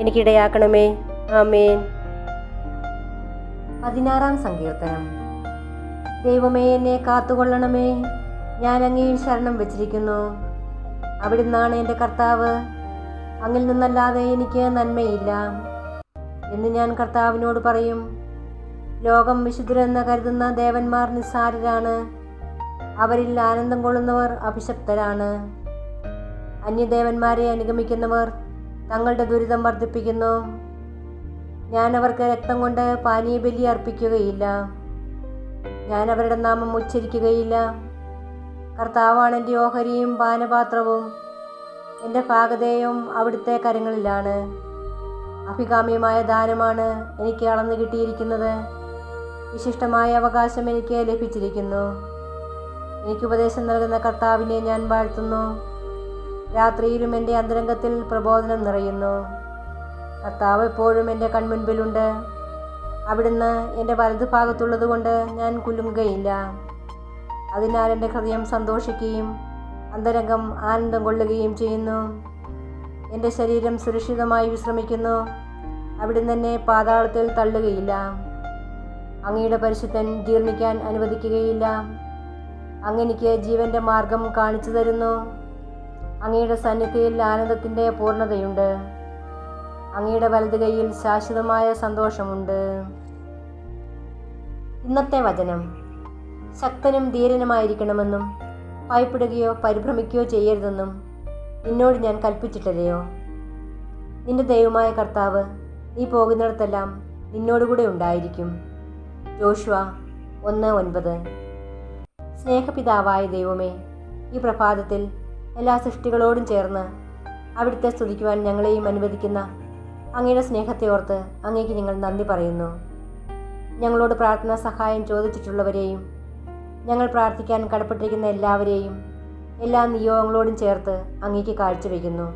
എനിക്കിടയാക്കണമേ. ആമേൻ. പതിനാറാം സങ്കീർത്തനം. ദൈവമേ എന്നെ കാത്തുകൊള്ളണമേ. ഞാൻ അങ്ങയിൽ ശരണം വെച്ചിരിക്കുന്നു. അവിടുന്നാണ് എന്റെ കർത്താവ്. അങ്ങിൽ നിന്നല്ലാതെ എനിക്ക് നന്മയില്ല എന്ന് ഞാൻ കർത്താവിനോട് പറയും. ലോകം വിശുദ്ധരെന്ന് കരുതുന്ന ദേവന്മാർ നിസ്സാരരാണ്. അവരിൽ ആനന്ദം കൊള്ളുന്നവർ അഭിശപ്തരാണ്. അന്യദേവന്മാരെ അനുഗമിക്കുന്നവർ തങ്ങളുടെ ദുരിതം വർദ്ധിപ്പിക്കുന്നു. ഞാൻ അവർക്ക് രക്തം കൊണ്ട് പാനീയബലി അർപ്പിക്കുകയില്ല. ഞാൻ അവരുടെ നാമം ഉച്ചരിക്കുകയില്ല. കർത്താവാണ് എന്റെ ഓഹരിയും പാനപാത്രവും. എന്റെ പാകതയും അവിടുത്തെ കരങ്ങളിലാണ്. അഭികാമ്യമായ ദാനമാണ് എനിക്ക് അളന്നു കിട്ടിയിരിക്കുന്നത്. വിശിഷ്ടമായ അവകാശം എനിക്ക് ലഭിച്ചിരിക്കുന്നു. എനിക്ക് ഉപദേശം നൽകുന്ന കർത്താവിനെ ഞാൻ വാഴ്ത്തുന്നു. രാത്രിയിലും എന്റെ അന്തരംഗത്തിൽ പ്രബോധനം നിറയുന്നു. കർത്താവ് എപ്പോഴും എന്റെ കൺമുൻപിലുണ്ട്. അവിടുന്ന് എന്റെ വലതുഭാഗത്തുള്ളത് കൊണ്ട് ഞാൻ കുലുങ്ങുകയില്ല. അതിനാൽ എന്റെ ഹൃദയം സന്തോഷിക്കുകയും അന്തരംഗം ആനന്ദം കൊള്ളുകയും ചെയ്യുന്നു. എന്റെ ശരീരം സുരക്ഷിതമായി വിശ്രമിക്കുന്നു. അവിടുന്ന് എന്നെ പാതാളത്തിൽ തള്ളുകയില്ല. അങ്ങയുടെ പരിശുദ്ധൻ ജീർണിക്കാൻ അനുവദിക്കുകയില്ല. അങ്ങെനിക്ക് ജീവന്റെ മാർഗം കാണിച്ചു തരുന്നു. അങ്ങയുടെ സന്നിധിയിൽ ആനന്ദത്തിന്റെ പൂർണതയുണ്ട്. അങ്ങയുടെ വലതു കൈയിൽ ശാശ്വതമായ സന്തോഷമുണ്ട്. ഇന്നത്തെ വചനം. ശക്തനും ധീരനുമായിരിക്കണമെന്നും ഭയപ്പെടുകയോ പരിഭ്രമിക്കുകയോ ചെയ്യരുതെന്നും നിന്നോട് ഞാൻ കൽപ്പിച്ചിട്ടില്ലയോ? നിന്റെ ദൈവമായ കർത്താവ് നീ പോകുന്നിടത്തെല്ലാം നിന്നോടുകൂടെ ഉണ്ടായിരിക്കും. ജോഷുവ ഒന്ന് ഒൻപത്. സ്നേഹപിതാവായ ദൈവമേ ഈ പ്രഭാതത്തിൽ എല്ലാ സൃഷ്ടികളോടും ചേർന്ന് അവിടുത്തെ സ്തുതിക്കുവാൻ ഞങ്ങളെയും അനുവദിക്കുന്ന അങ്ങയുടെ സ്നേഹത്തെ ഓർത്ത് അങ്ങേക്ക് ഞങ്ങൾ നന്ദി പറയുന്നു. ഞങ്ങളോട് പ്രാർത്ഥനാ സഹായം ചോദിച്ചിട്ടുള്ളവരെയും ഞങ്ങൾ പ്രാർത്ഥിക്കാൻ കടപ്പെട്ടിരിക്കുന്ന എല്ലാവരെയും എല്ലാ നിയോഗങ്ങളോടും ചേർത്ത് അങ്ങേക്ക് കാഴ്ചവെക്കുന്നു.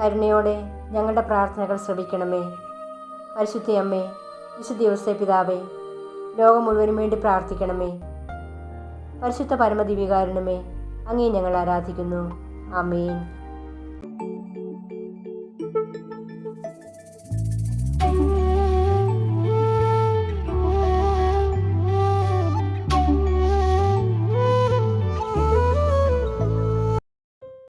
കരുണയോടെ ഞങ്ങളുടെ പ്രാർത്ഥനകൾ ശ്രവിക്കണമേ. പരിശുദ്ധിയമ്മേ വിശുദ്ധ ദിവസത്തെ പിതാവേ ലോകം മുഴുവനും വേണ്ടി പ്രാർത്ഥിക്കണമേ. പരിശുദ്ധ പരമദിവികാരണമേ അങ്ങേ ഞങ്ങൾ ആരാധിക്കുന്നു. ആമേൻ.